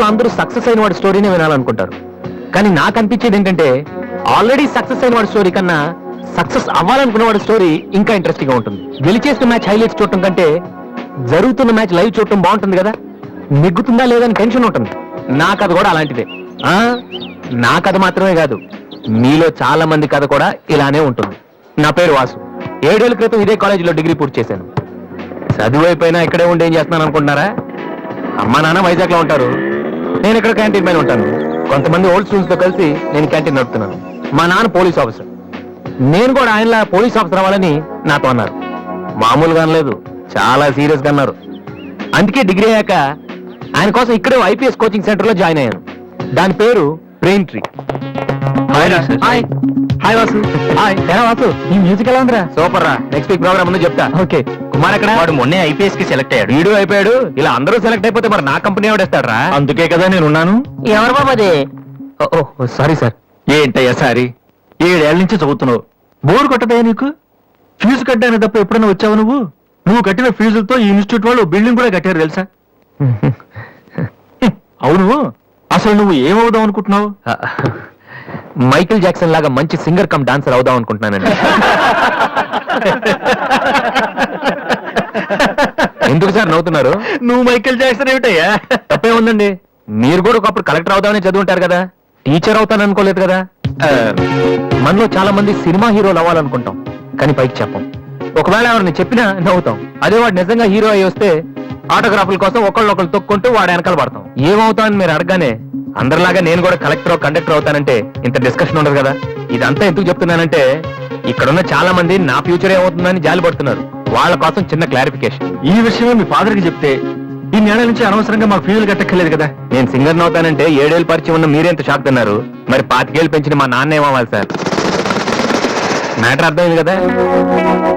ప్రపంచంలో అందరూ సక్సెస్ అయిన వాడి స్టోరీనే వినాలనుకుంటారు. కానీ నాకు అనిపించేది ఏంటంటే ఆల్రెడీ సక్సెస్ అయిన వాడి స్టోరీ కన్నా సక్సెస్ అవ్వాలనుకున్న వాడి స్టోరీ ఇంకా ఇంట్రెస్టింగ్గా ఉంటుంది. గెలిచేసిన మ్యాచ్ హైలైట్స్ చూడటం కంటే జరుగుతున్న మ్యాచ్ లైవ్ చూడటం బాగుంటుంది కదా? నెగ్గుతుందా లేదని టెన్షన్ ఉంటుంది. నా కథ కూడా అలాంటిదే. ఆ? నా కథ మాత్రమే కాదు మీలో చాలా మంది కథ కూడా ఇలానే ఉంటుంది. నా పేరు వాసు. ఏడేళ్ళ క్రితం ఇదే కాలేజీలో డిగ్రీ పూర్తి చేశాను. చదువు అయిపోయినా ఇక్కడే ఉండి ఏం చేస్తున్నాను అనుకుంటున్నారా? అమ్మా నాన్న వైజాగ్లో ఉంటారు. నేను ఇక్కడ క్యాంటీన్ పైన ఉంటాను. కొంతమంది ఓల్డ్ స్టూడెంట్స్తో కలిసి నేను క్యాంటీన్ నడుపుతున్నాను. మా నాన్న పోలీస్ ఆఫీసర్ నేను కూడా ఆయనలా పోలీస్ ఆఫీసర్ అవ్వాలని నాతో అన్నారు. మామూలుగా అనలేదు. చాలా సీరియస్గా అన్నారు. అందుకే డిగ్రీ అయ్యాక ఆయన కోసం ఇక్కడే ఐపీఎస్ కోచింగ్ సెంటర్లో జాయిన్ అయ్యాను. దాని పేరు brain tree. Hi hi Vasu hi ఎలా వాసు ఈ మ్యూజిక్ ఎలా ఉందిరా? సూపర్ రా. నెక్స్ట్ వీక్ ప్రోగ్రామ్ ముందు చెప్తా. ఓకే. కుమార్ ఎక్కడ? వాడు మొన్నే ఐపీఎస్కి సెలెక్ట్ అయ్యాడు. వీడు అయిపోయాడు. ఇలా అందరూ సెలెక్ట్ అయిపోతే మరి నా కంపెనీ ఎవడేస్తాడు అందుకే కదా నేను ఉన్నాను ఎవరు బాబు అది? ఓ సారీ సార్ ఏంటయ్యా సారీ ఏడేళ్ళ నుంచి చదువుతున్నావు. బోర్ కొట్టదయ్యా నీకు? ఫీజు కట్టాను తప్ప ఎప్పుడైనా వచ్చావు నువ్వు? నువ్వు కట్టిన ఫీజులతో ఈ ఇన్స్టిట్యూట్ వాళ్ళు బిల్డింగ్ కూడా కట్టారు తెలుసా? అవును. అసలు నువ్వు ఏమవుదాం అనుకుంటున్నావు? మైకిల్ జాక్సన్ లాగా మంచి సింగర్ కమ్ డాన్సర్ అవుదాం అనుకుంటున్నానండి. ఎందుకు సార్ నవ్వుతున్నారు? నువ్వు మైకిల్ జాక్సన్ ఏమిటయ్యా? తప్పే ఉందండి. మీరు కూడా ఒకప్పుడు కలెక్టర్ అవుదామని చదువుంటారు కదా. టీచర్ అవుతాను అనుకోలేదు కదా. మనలో చాలా మంది సినిమా హీరోలు అవ్వాలనుకుంటాం. కానీ పైకి చెప్పం. ఒకవేళ ఎవరిని చెప్పినా నవ్వుతాం. అదే వాడు నిజంగా హీరో అయ్యి వస్తే ఆటోగ్రాఫ్ల కోసం ఒకళ్ళొకళ్ళు తొక్కుంటూ వాడు వెనకాల పడతాం. ఏమవుతామని మీరు అడగానే అందరిలాగా నేను కూడా కలెక్టర్ కండక్టర్ అవుతానంటే ఇంత డిస్కషన్ ఉండదు కదా? ఇదంతా ఎందుకు చెప్తున్నానంటే ఇక్కడున్న చాలా మంది నా ఫ్యూచర్ ఏమవుతుందని జాలి పడుతున్నారు. వాళ్ళ కోసం చిన్న క్లారిఫికేషన్ ఈ విషయమే మీ ఫాదర్కి చెప్తే ఈ నెల నుంచి అనవసరంగా మాకు ఫీజులు కట్టక్కర్లేదు కదా? నేను సింగర్ అవుతానంటే ఏడేళ్ళు పరిచయం ఉన్న మీరెంత షాక్ తిన్నారు మరి పాతికేళ్ళు పెంచిన మా నాన్న ఏమవ్వాలి సార్? మ్యాటర్ అర్థమైంది కదా?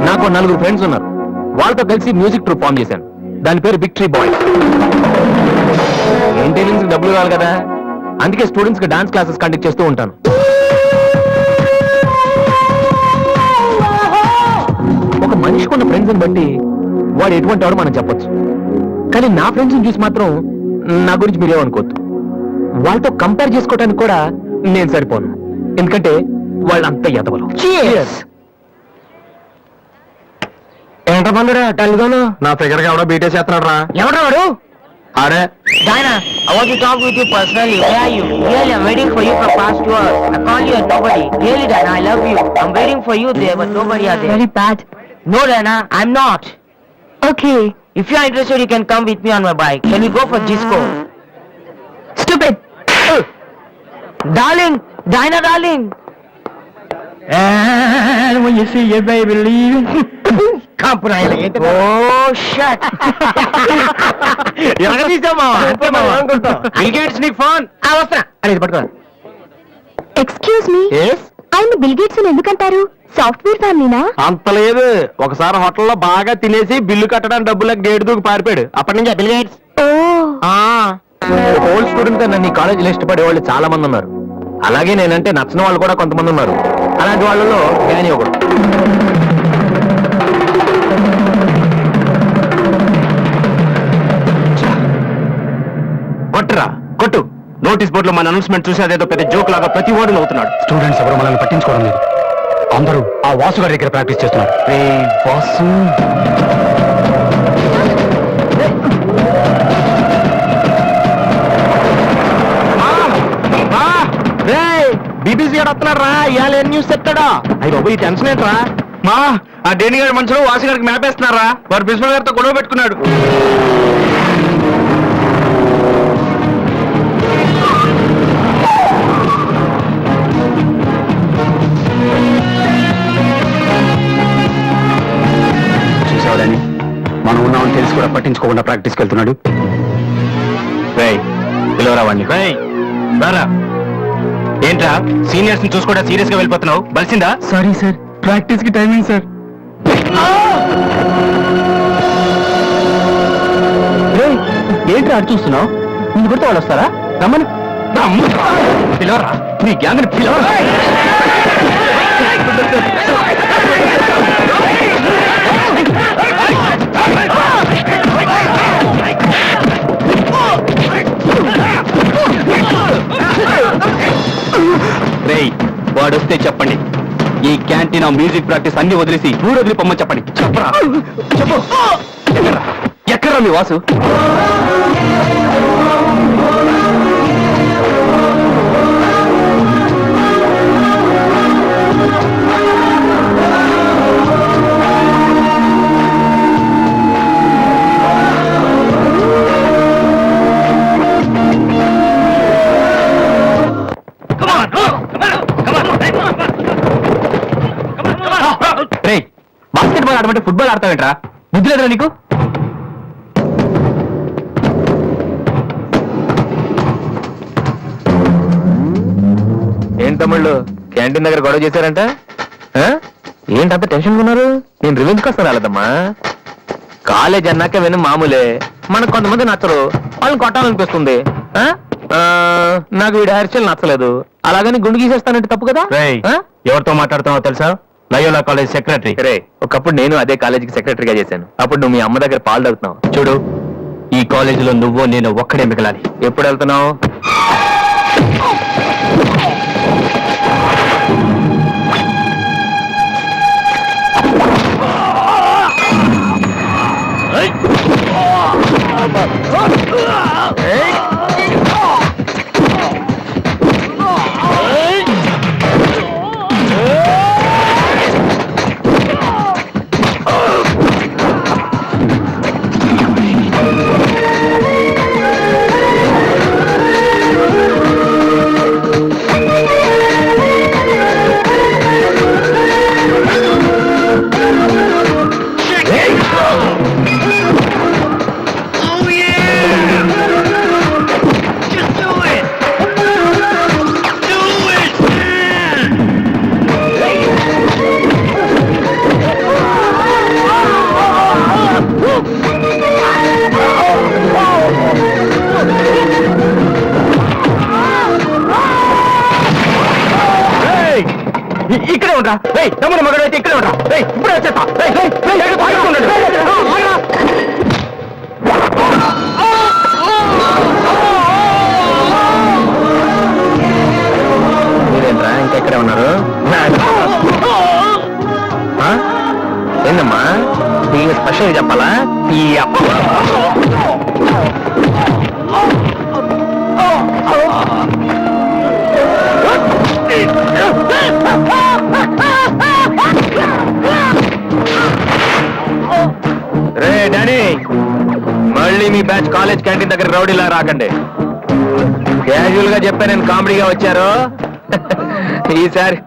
నాకు నలుగురు ఫ్రెండ్స్ ఉన్నారు. వాళ్ళతో కలిసి మ్యూజిక్ ట్రూప్ ఫామ్ చేశాను. దాని పేరు విక్టరీ బాయ్ మెయింటెనెన్స్ డబ్బులు కావాలి కదా? అందుకే స్టూడెంట్స్కి డాన్స్ క్లాసెస్ కండక్ట్ చేస్తూ ఉంటాను. ఒక మనిషికి ఉన్న ఫ్రెండ్స్ బట్టి వాడు ఎటువంటి వాడు మనం చెప్పొచ్చు. కానీ నా ఫ్రెండ్స్ చూసి మాత్రం నా గురించి మీరేమనుకోవద్దు వాళ్ళతో కంపేర్ చేసుకోవడానికి కూడా నేను సరిపోను. ఎందుకంటే వాళ్ళంతా ఎదవలు. ఏంట బంధురా టల్గాను నా ఫిగర్ ఎవడో బీటే చేస్తున్నాడు రా ఎవడా వాడు? అరే Diana, I want to talk with you personally. Where are you? Really, I'm waiting for you for past two hours. I call you and nobody. Really, Diana, I love you. I'm waiting for you there, but nobody are there. Very bad. No, Diana, I'm not. Okay. If you're interested, you can come with me on my bike. Can we go for disco? Stupid. Darling, Diana, darling. And when you see your baby leaving, Oh, Bill Gates నీకు phone. వస్తున్నా. అనేది పట్టుకో excuse me ఆయన Bill Gates ఎందుకంటారు? Software ఫ్యామిలీనా? అంత లేదు. ఒకసారి హోటల్లో బాగా తినేసి బిల్లు కట్టడానికి డబ్బులకు గేటు దూకి పారిపోయాడు. అప్పటి నుంచి బిల్ గేట్స్. ఓల్డ్ స్టూడెంట్గా నన్ను ఈ కాలేజీలో ఇష్టపడే వాళ్ళు చాలా మంది ఉన్నారు. అలాగే నేనంటే నచ్చిన వాళ్ళు కూడా కొంతమంది ఉన్నారు. అలాంటి వాళ్ళలో జ్ఞాని ఒకడు. కొట్టురా కొట్టు. నోటీస్ బోర్డులో మన అనౌన్స్మెంట్ చూసి అదేదో పెద్ద జోక్ లాగా ప్రతి ఓడు నవ్వుతున్నాడు స్టూడెంట్స్ ఎవరు మనల్ని పట్టించుకోవడం లేదు. అందరూ ఆ వాసు గారి దగ్గర ప్రాక్టీస్ చేస్తున్నారు. రే బీబీసీ గారు వస్తున్నాడు రా ఇవాళ ఏం న్యూస్ చెప్తాడా? అయ్యి బాబు ఈ టెన్షన్ ఏంట్రా? మా ఆ డేని గారి మనుషులు వాసి గారికి మ్యాప్ వేస్తున్నారా? వారు ప్రిన్సిపల్ గారితో గొడవ పెట్టుకున్నాడు. చూసావని మనం ఉన్నామని తెలిసి కూడా పట్టించుకోకుండా ప్రాక్టీస్కి వెళ్తున్నాడు. రేయ్ పిలవరా వాడిని రేయ్ రారా. ఏంట్రా సీనియర్స్ని చూసుకోవడా సీరియస్గా వెళ్ళిపోతున్నావు? బలిసిందా? సారీ సార్ ప్రాక్టీస్కి టైమింగ్ సార్. ఏంట్రా అటు చూస్తున్నావు? ముందు కొడితే వాళ్ళు వస్తారా? రమ్మను. పిలవరా. నీ గ్యాంగ్ని పిలవరా. రేయ్ వాడొస్తే చెప్పండి. ఈ క్యాంటీన్ ఆ మ్యూజిక్ ప్రాక్టీస్ అన్ని వదిలేసి ఊరు వదిలిపోమ్మని చెప్పండి. చెప్పరా? చెప్పు. ఎక్కడ మీ వాసు? ఫుట్బాల్ ఆడతావేంట్రా? బుద్ధి లేదురా నీకు? ఏం తమ్ముళ్ళు? క్యాంటీన్ దగ్గర గొడవ చేశారంట? ఆ? ఏంటంత టెన్షన్ ఉన్నారు? నేను రివెంజ్ కోసం రాలేదమ్మా. కాలేజ్ అన్నాక విని మామూలే. మనకు కొంతమంది నచ్చరు. వాళ్ళని కొట్టాలనిపిస్తుంది. నాకు వీడి హెయిర్ నచ్చలేదు. అలాగని గుండు గీసేస్తానంటే తప్పు కదా? ఎవరితో మాట్లాడుతున్నావో తెలుసా? Loyola college secretary. రే ఒకప్పుడు నేను అదే కాలేజీకి సెక్రటరీగా చేశాను. అప్పుడు నువ్వు మీ అమ్మ దగ్గర పాలు తాగుతున్నావు. చూడు ఈ కాలేజీలో నువ్వు నేను ఒక్కడే మిగలాలి. ఎప్పుడు వెళ్తున్నావు? ఇ- ఇక్కడే ఉంటా రేయ్ తమ్ముడు మగడు అయితే ఇక్కడే ఉంటా రే ఇప్పుడే వచ్చేస్తా రేయ్, రేయ్, మీరేంట్రా ఇంకా ఇక్కడే ఉన్నారు ఏందమ్మా నీకు స్పెషల్ చెప్పాలా ఈ అప్ప. మళ్ళీ మీ బ్యాచ్ కాలేజ్ క్యాంటీన్ దగ్గర రౌడీలా రాకండి. క్యాజువల్గా చెప్పా నేను కామెడీగా వచ్చారు? ఈసారి.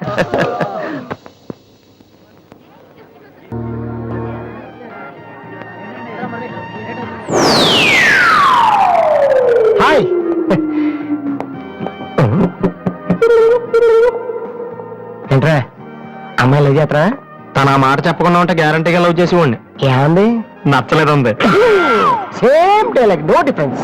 హాయ్. ఏంట్రా? అమ్మాయి లవ్ చేత్రా తన ఆ మాట చెప్పకుండా ఉంటే గ్యారంటీగా లవ్ చేసి ఉండి ఏమంది? నచ్చలేదు ఉంది same day like no difference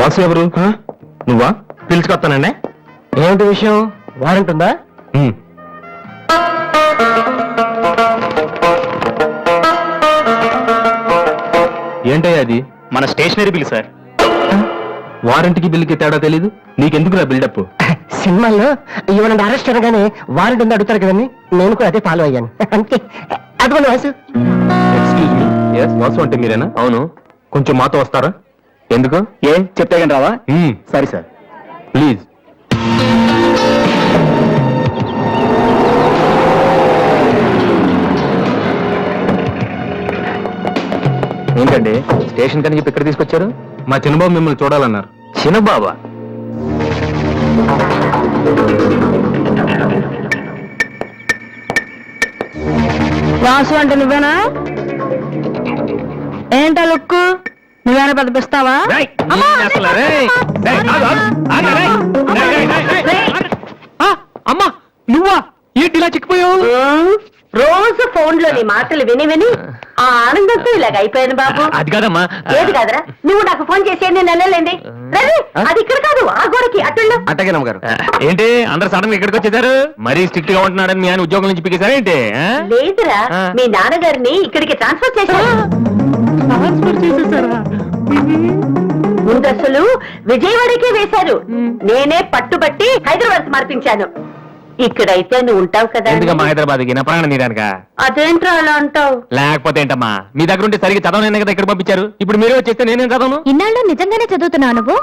Vasu ఎవరు నువ్వా? పిలుచుకొస్తానండి. ఏమిటి విషయం? వారెంట్ ఉందా? ఏంటయ్యా అది? మన స్టేషనరీ బిల్ సార్. వారంటీకి బిల్లుకి తేడా తెలీదు. నీకెందుకు బిల్డప్ సినిమాల్లో ఇవ్వనండి అరెస్ట్ అనగానే వారెంట్ ఉంది అడుగుతారు కదండి. నేను కూడా అదే ఫాలో అయ్యాను. అంతే. అదిగోండి Vasu. Excuse me yes Vasu అంటే మీరేనా? అవును. కొంచెం మాతో వస్తారా? ఎందుకు? ఏ? చెప్తే కానీ రావా? సరే సార్ ప్లీజ్ ఏంటండి? స్టేషన్ కని చెప్పి ఇక్కడ తీసుకొచ్చారు? మా చిన్నబాబు మిమ్మల్ని చూడాలన్నారు. చిన్నబాబా? వాసు అంటే నువ్వేనా? ఏంటా లుక్కు నువ్వేనా పెద్దపిస్తావా అమ్మా నువ్వా ఏంటి ఇలా చిక్కిపోయావు? రోజు ఫోన్లో నీ మాటలు విని విని ఆ. ఆనందంతో ఇలాగ అయిపోయాను బాబు. అది కాదమ్మా. ఏది కాదురా? నువ్వు నాకు ఫోన్ చేసి నేను వెళ్ళలేండి. రవి అది ఇక్కడ కాదు ఆ గోడకి అటుళ్ళు అట్టగే నమ్మగారు. ఏంటి? అందరు సడన్గా ఇక్కడికి వచ్చేసారు? మరీ స్ట్రిక్ట్గా ఉంటున్నాడని మీ ఆయన ఉద్యోగం నుంచి పిగేశారా ఏంటి? లేదురా. మీ నాన్నగారిని ఇక్కడికి ట్రాన్స్ఫర్ చేశారు. ముందు డ్రెస్సులు విజయవాడకే వేశారు. నేనే పట్టుబట్టి హైదరాబాద్ మార్పించాను. ఇక్కడైతే నువ్వు ఉంటావు కదా ఎందుకమ్మా హైదరాబాద్కి నా ప్రాణం అదేంట్రా అలా అంటావు? లేకపోతే ఏంటమ్మా? మీ దగ్గర ఉంటే సరిగ్గా చదవనైనా కదా ఇక్కడ పంపించారు? ఇప్పుడు మీరే వచ్చేస్తే నేనేం చదవను? ఇన్నాళ్ళు నిజంగానే చదువుతున్నావు నువ్వు?